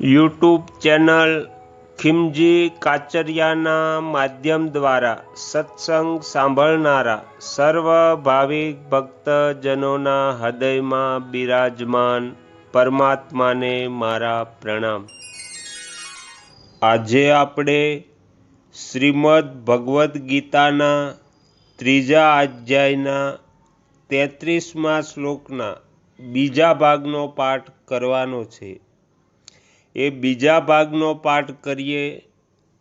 YouTube channel ખિમજી કાચરિયાના માધ્યમ દ્વારા સત્સંગ સાંભળનારા સર્વ ભાવિક ભક્તજનોના હૃદયમાં બિરાજમાન પરમાત્માને મારા પ્રણામ. આજે આપણે શ્રીમદ ભગવદ્ ગીતાના ત્રીજા અધ્યાયના તેત્રીસમાં શ્લોકના બીજા ભાગનો પાઠ કરવાનો છે. એ બીજા ભાગનો પાઠ કરીએ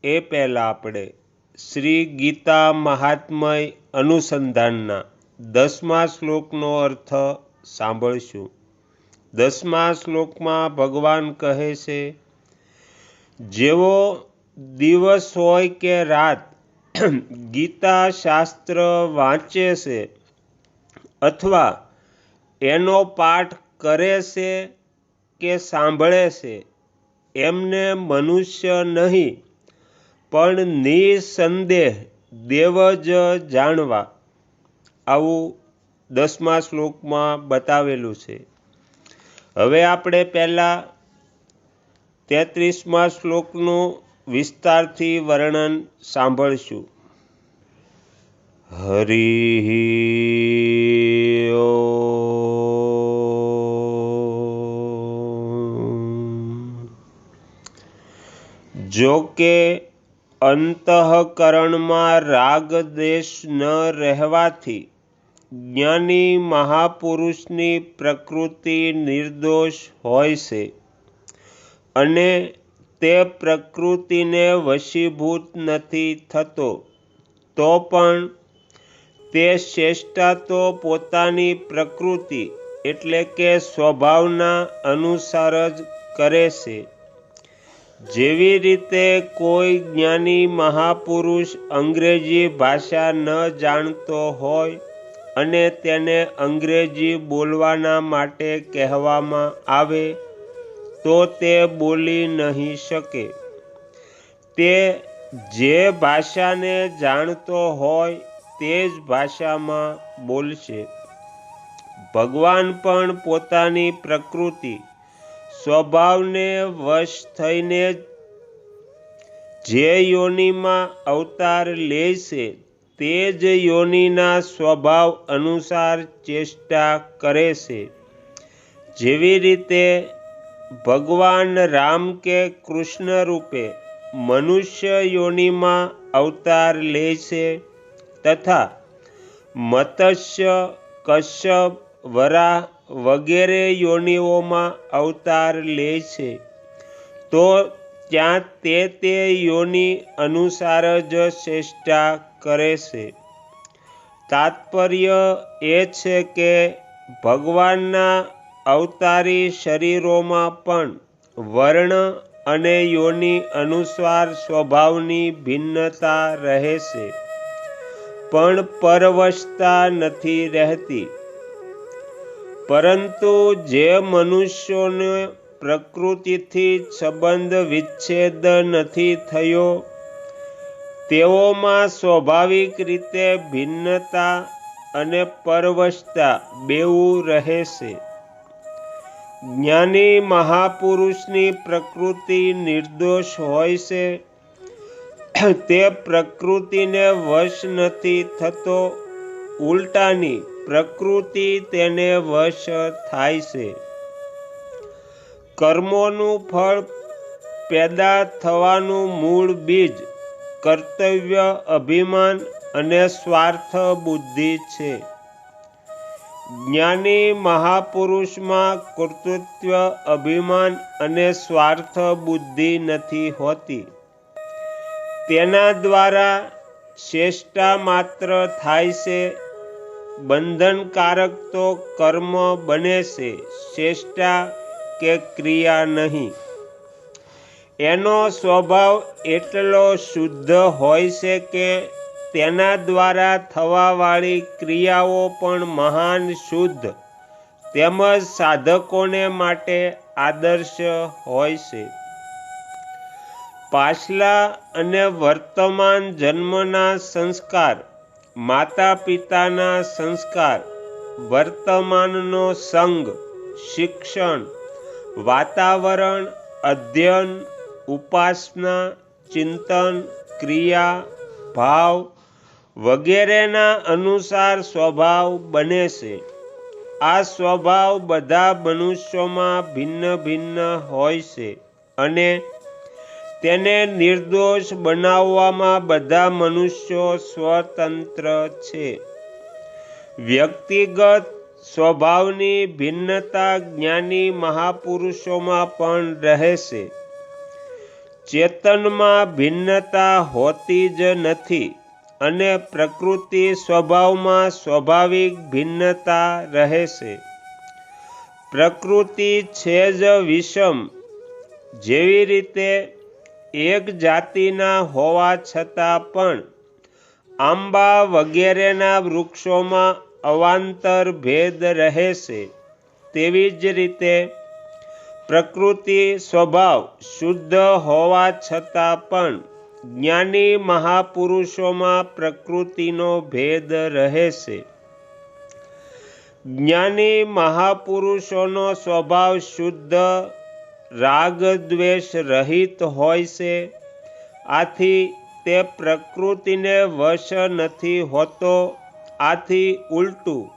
એ પહેલાં આપણે શ્રી ગીતા મહાત્મય અનુસંધાનના દસમા શ્લોકનો અર્થ સાંભળશું. દસમા શ્લોકમાં ભગવાન કહે છે, જેવો દિવસ હોય કે રાત, ગીતા શાસ્ત્ર વાંચે છે અથવા એનો પાઠ કરે છે કે સાંભળે છે એમને મનુષ્ય નહીં, પણ નિસંદેહ દેવ જ જાણવા. આવું દસમા શ્લોકમાં બતાવેલું છે. હવે આપણે પહેલાં તેત્રીસમા શ્લોકનું વિસ્તારથી વર્ણન સાંભળશું. હરિ જો કે અંતઃકરણમાં રાગ દેશ ન રહેવાથી જ્ઞાની મહાપુરુષની પ્રકૃતિ નિર્દોષ હોય છે અને તે પ્રકૃતિને વશીભૂત નથી થતો, તો પણ તે શ્રેષ્ઠા તો પોતાની પ્રકૃતિ એટલે કે સ્વભાવના અનુસાર જ કરે છે. જેવી રીતે કોઈ જ્ઞાની મહાપુરુષ અંગ્રેજી ભાષા ન જાણતો હોય અને તેને અંગ્રેજી બોલવાના માટે કહેવામાં આવે, તો તે બોલી નહીં શકે. તે જે ભાષાને જાણતો હોય તે જ ભાષામાં બોલશે. ભગવાન પણ પોતાની પ્રકૃતિ સ્વભાવને વશ થઈને જે યોનિમાં અવતાર લે છે, તે જ યોનિના સ્વભાવ અનુસાર ચેષ્ટા કરે છે. જેવી રીતે ભગવાન રામ કે કૃષ્ણ રૂપે મનુષ્ય યોનિમાં અવતાર લે છે તથા મત્સ્ય, કશ્યપ, વરાહ વગેરે યોનિઓમાં અવતાર લે છે. તો ત્યાં તે તે યોનિ અનુસાર જ ચેષ્ટા કરે છે. તાત્પર્ય એ છે કે ભગવાનના અવતારી શરીરોમાં પણ વર્ણ અને યોનિ અનુસાર સ્વભાવની ભિન્નતા રહે છે. પણ પરવશતા નથી રહેતી. પરંતુ જે મનુષ્યોને પ્રકૃતિથી સંબંધ વિચ્છેદ નથી થયો, તેઓમાં સ્વાભાવિક રીતે ભિન્નતા અને પરવશતા બેવું રહે છે જ્ઞાની મહાપુરુષની પ્રકૃતિ નિર્દોષ હોય છે. તે પ્રકૃતિને વશ નથી થતો, ઉલટાની પ્રકૃતિ તેને વશ થાય છે. કર્મોનું ફળ પેદા થવાનું મૂળ બીજ, કર્તવ્ય, અભિમાન અને સ્વાર્થ બુદ્ધિ છે. જ્ઞાની મહાપુરુષમાં કર્તૃત્વ, અભિમાન અને સ્વાર્થ બુદ્ધિ નથી હોતી. તેના દ્વારા શ્રેષ્ઠા માત્ર થાય છે બંધનકારક તો કર્મ બને છે શ્રેષ્ઠા કે ક્રિયા નહીં. એનો સ્વભાવ એટલો શુદ્ધ હોય છે કે તેના દ્વારા થવાવાળી ક્રિયાઓ પણ મહાન શુદ્ધ, તેમજ સાધકોને માટે આદર્શ હોય છે. પાછલા અને વર્તમાન જન્મના સંસ્કાર માતા પિતાના સંસ્કાર, વર્તમાનનો સંગ, શિક્ષણ, વાતાવરણ, અધ્યયન, ઉપાસના, ચિંતન, ક્રિયા, ભાવ વગેરેના અનુસાર સ્વભાવ બને છે. આ સ્વભાવ બધા મનુષ્યોમાં ભિન્ન ભિન્ન હોય છે અને તેને નિર્દોષ બનાવવામાં બધા મનુષ્યો સ્વતંત્ર છે. વ્યક્તિગત સ્વભાવની ભિન્નતા જ્ઞાની મહાપુરુષોમાં પણ રહેશે. ચેતનમાં ભિન્નતા હોતી જ નથી અને પ્રકૃતિ સ્વભાવમાં સ્વાભાવિક ભિન્નતા રહેશે. પ્રકૃતિ છે જ વિષમ. જેવી રીતે એક જાતિના હોવા છતાં પણ આંબા વગેરેના વૃક્ષોમાં અવાંતર ભેદ રહે છે તેવી જ રીતે પ્રકૃતિ સ્વભાવ શુદ્ધ હોવા છતાં પણ જ્ઞાની મહાપુરુષોમાં પ્રકૃતિનો ભેદ રહે છે જ્ઞાની મહાપુરુષોનો સ્વભાવ શુદ્ધ રાગ દ્વેષ રહિત હોય છે. આથી તે પ્રકૃતિને વશ નથી હોતો. આથી ઉલટું,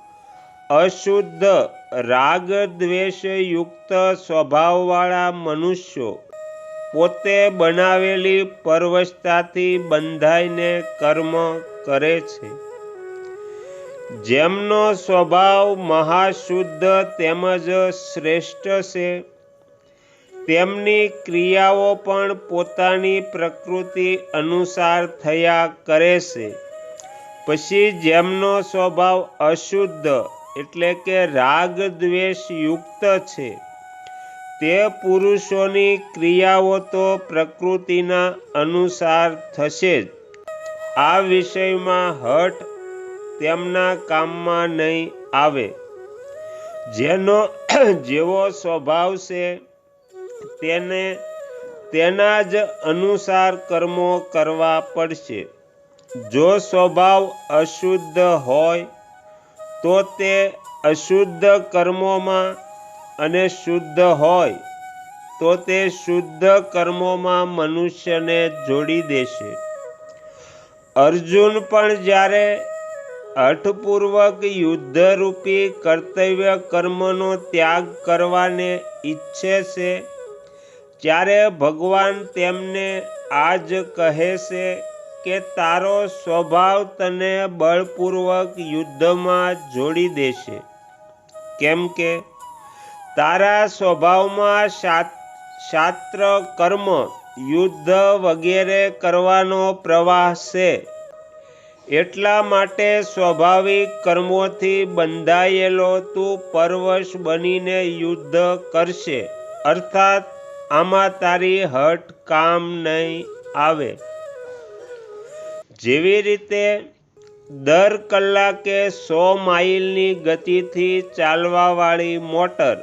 અશુદ્ધ રાગ દ્વેષયુક્ત સ્વભાવવાળા મનુષ્યો પોતે બનાવેલી પરવશતાથી બંધાઈને કર્મ કરે છે. જેમનો સ્વભાવ મહાશુદ્ધ તેમજ શ્રેષ્ઠ છે તેમની ક્રિયાઓ પણ પોતાની પ્રકૃતિ અનુસાર થયા કરે છે. પછી જેમનો સ્વભાવ અશુદ્ધ એટલે કે રાગ દ્વેષ યુક્ત છે, તે પુરુષોની ક્રિયાઓ તો પ્રકૃતિના અનુસાર થશે જ. આ વિષયમાં હઠ તેમના કામમાં નહીં આવે. જેનો, જેવો સ્વભાવ છે તેને, તેના જ અનુસાર કર્મો કરવા પડશે. જો સ્વભાવ અશુદ્ધ હોય, તો તે અશુદ્ધ કર્મોમાં અને શુદ્ધ હોય, તો તે શુદ્ધ કર્મોમાં મનુષ્યને જોડી દેશે. અર્જુન પણ જ્યારે હઠપૂર્વક યુદ્ધરૂપી કર્તવ્ય કર્મનો ત્યાગ કરવાને ઈચ્છે છે ત્યારે ભગવાન તેમને આજ કહે છે કે તારો સ્વભાવ તને બળપૂર્વક યુદ્ધમાં જોડી દેશે. કેમ કે તારા સ્વભાવમાં શાસ્ત્ર કર્મ, યુદ્ધ વગેરે કરવાનો પ્રવાહ છે. એટલા માટે સ્વાભાવિક કર્મોથી બંધાયેલો તું પરવશ બનીને યુદ્ધ કરશે. અર્થાત આમાં તારી હટ કામ નહીં આવે. જેવી રીતે દર કલાકે સો માઇલની ગતિથી ચાલવાવાળી મોટર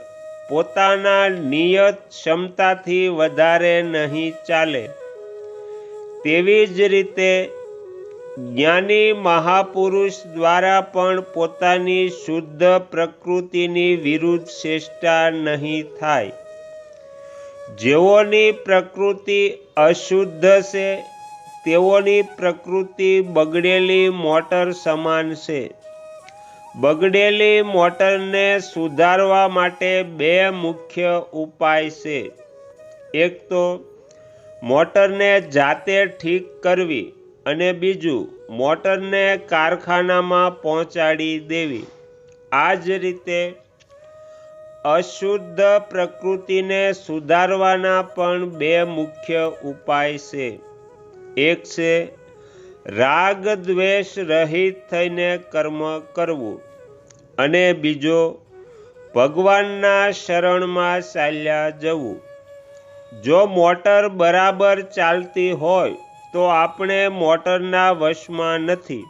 પોતાના નિયત ક્ષમતાથી વધારે નહીં ચાલે, તેવી જ રીતે જ્ઞાની મહાપુરુષ દ્વારા પણ પોતાની શુદ્ધ પ્રકૃતિની વિરુદ્ધ ચેષ્ટા નહીં થાય. જેઓની પ્રકૃતિ અશુદ્ધ છે, તેઓની પ્રકૃતિ બગડેલી મોટર સમાન છે. બગડેલી મોટરને સુધારવા માટે બે મુખ્ય ઉપાય છે. એક તો, મોટરને જાતે ઠીક કરવી અને બીજું, મોટરને કારખાનામાં પહોંચાડી દેવી. આ જ રીતે અશુદ્ધ પ્રકૃતિને સુધારવાના પણ બે મુખ્ય ઉપાય છે. એક છે રાગ દ્વેષ રહિત થઈને કર્મ કરવું અને બીજો ભગવાનના શરણમાં ચાલ્યા જવું. જો મોટર બરાબર ચાલતી હોય તો આપણે મોટરના વશમાં નથી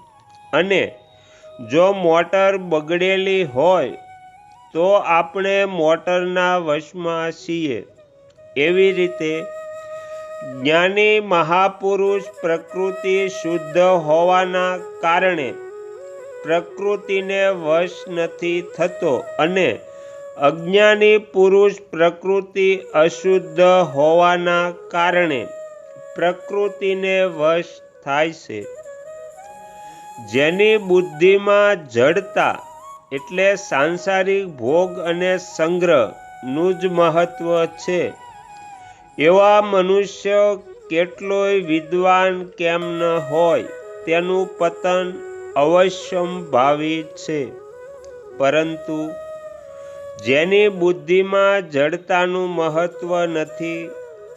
અને જો મોટર બગડેલી હોય તો આપણે મોટરના વશમાં છીએ. એવી રીતે જ્ઞાની મહાપુરુષ પ્રકૃતિ શુદ્ધ હોવાના કારણે પ્રકૃતિને વશ નથી થતો અને અજ્ઞાની પુરુષ પ્રકૃતિ અશુદ્ધ હોવાના કારણે પ્રકૃતિને વશ થાય છે. જેની બુદ્ધિમાં જડતા એટલે સાંસારિક ભોગ અને સંગ્રહનું જ મહત્વ છે. એવા મનુષ્ય કેટલોય વિદ્વાન કેમ ન હોય તેનું પતન અવશ્યંભાવી છે. પરંતુ જેની બુદ્ધિમાં જડતાનું મહત્વ નથી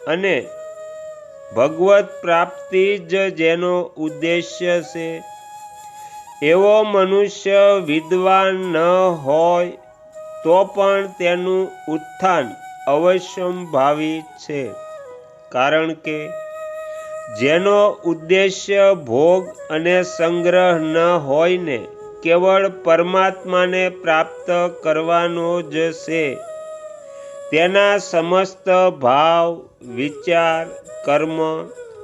અને ભગવત પ્રાપ્તિ જ જેનો ઉદ્દેશ્ય છે એવો મનુષ્ય વિદ્વાન ન હોય, તો પણ તેનું ઉત્થાન અવશ્યંભાવી છે. કારણ કે જેનો ઉદ્દેશ્ય ભોગ અને સંગ્રહ ન હોય ને કેવળ પરમાત્માને પ્રાપ્ત કરવાનો જ છે. તેના સમસ્ત ભાવ, વિચાર, કર્મ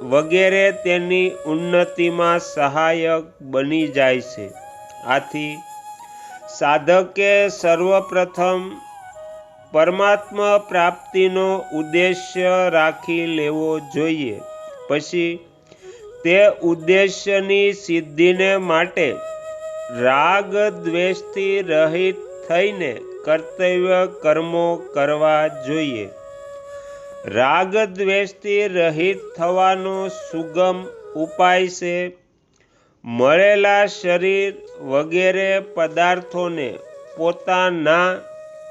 વગેરે તેની ઉન્નતિમાં સહાયક બની જાય છે. આથી સાધકે સર્વપ્રથમ પરમાત્મા પ્રાપ્તિનો ઉદ્દેશ્ય રાખી લેવો જોઈએ. પછી તે ઉદ્દેશ્યની સિદ્ધિને માટે રાગ દ્વેષથી રહિત થઈને કર્તવ્ય કર્મો કરવા જોઈએ. રાગ દ્વેષથી રહિત થવાનો સુગમ ઉપાય છે. મળેલા શરીર વગેરે પદાર્થોને પોતાના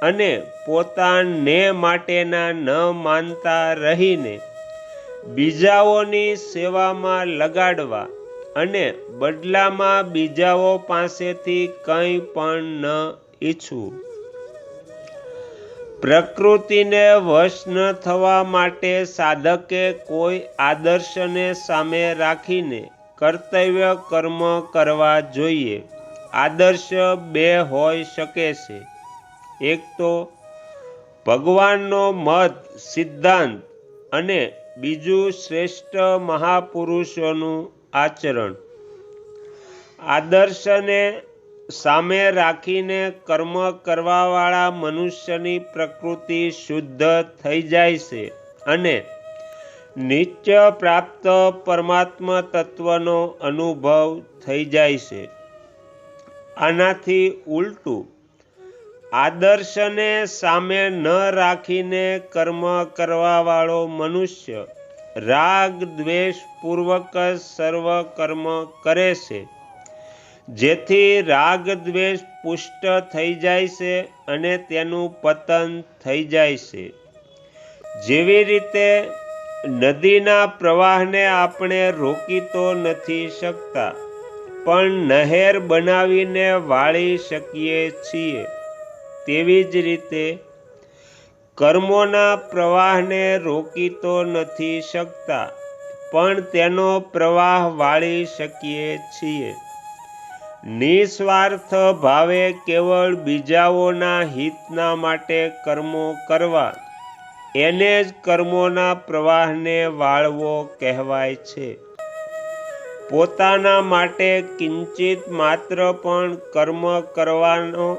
અને પોતાને માટેના ન માનતા રહીને બીજાઓની સેવામાં લગાડવા અને બદલામાં બીજાઓ પાસેથી કંઈ પણ ન ઈચ્છવું. પ્રકૃતિને વશ ન થવા માટે સાધકે કોઈ આદર્શને સામે રાખીને કર્તવ્ય કર્મ કરવા જોઈએ. આદર્શ બે હોઈ શકે છે. એક તો ભગવાનનો મત, સિદ્ધાંત અને બીજું શ્રેષ્ઠ મહાપુરુષોનું આચરણ. આદર્શને સામે રાખીને કર્મ કરવાવાળા મનુષ્યની પ્રકૃતિ શુદ્ધ થઈ જાય છે અને નિત્ય પ્રાપ્ત પરમાત્મા તત્વનો અનુભવ થઈ જાય છે. આનાથી ઉલટું, આદર્શને સામે ન રાખીને કર્મ કરવાવાળો મનુષ્ય રાગ દ્વેષપૂર્વક સર્વ કર્મ કરે છે. જેથી રાગ દ્વેષ પુષ્ટ થઈ જાય છે અને તેનું પતન થઈ જાય છે. જેવી રીતે નદીના પ્રવાહને આપણે રોકી તો નથી શકતા, પણ નહેર બનાવીને વાળી શકીએ છીએ. તેવી જ રીતે કર્મોના પ્રવાહને રોકી તો નથી શકતા, પણ તેનો પ્રવાહ વાળી શકીએ છીએ. નિસ્વાર્થ ભાવે કેવળ બીજાઓના હિતના માટે કર્મો કરવા. એને જ કર્મોના પ્રવાહને વાળવો કહેવાય છે. પોતાના માટે કિંચિત માત્ર પણ કર્મ કરવાનો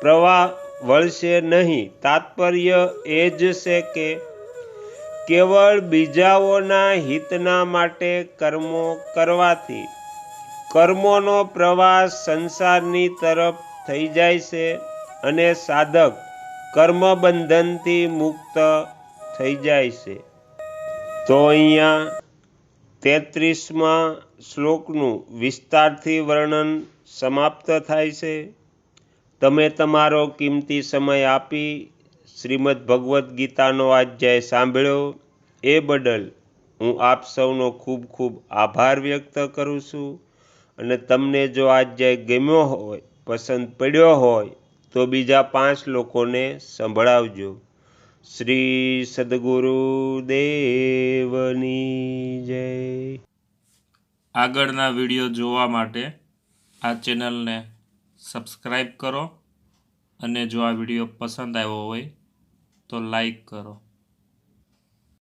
પ્રવાહ વળશે નહીં. તાત્પર્ય એ જ છે કે કેવળ બીજાઓના હિતના માટે કર્મો કરવાથી કર્મોનો પ્રવાસ સંસારની તરફ થઈ જાય છે અને સાધક કર્મબંધનથી મુક્ત થઈ જાય છે. તો અહીંયા તેત્રીસમાં શ્લોકનું વિસ્તારથી વર્ણન સમાપ્ત થાય છે. તમે તમારો કિંમતી સમય આપી શ્રીમદ ભગવદ્ ગીતાનો અધ્યાય સાંભળ્યો. એ બદલ હું આપ સૌનો ખૂબ ખૂબ આભાર વ્યક્ત કરું છું. અને તમને જો આ અધ્યાય ગમ્યો હોય, પસંદ પડ્યો હોય, તો બીજા પાંચ લોકોને સંભળાવજો. શ્રી સદગુરુ દેવની જય. આગળના વીડિયો જોવા માટે આ ચેનલને સબસ્ક્રાઈબ કરો અને જો આ વીડિયો પસંદ આવ્યો હોય, તો લાઈક કરો.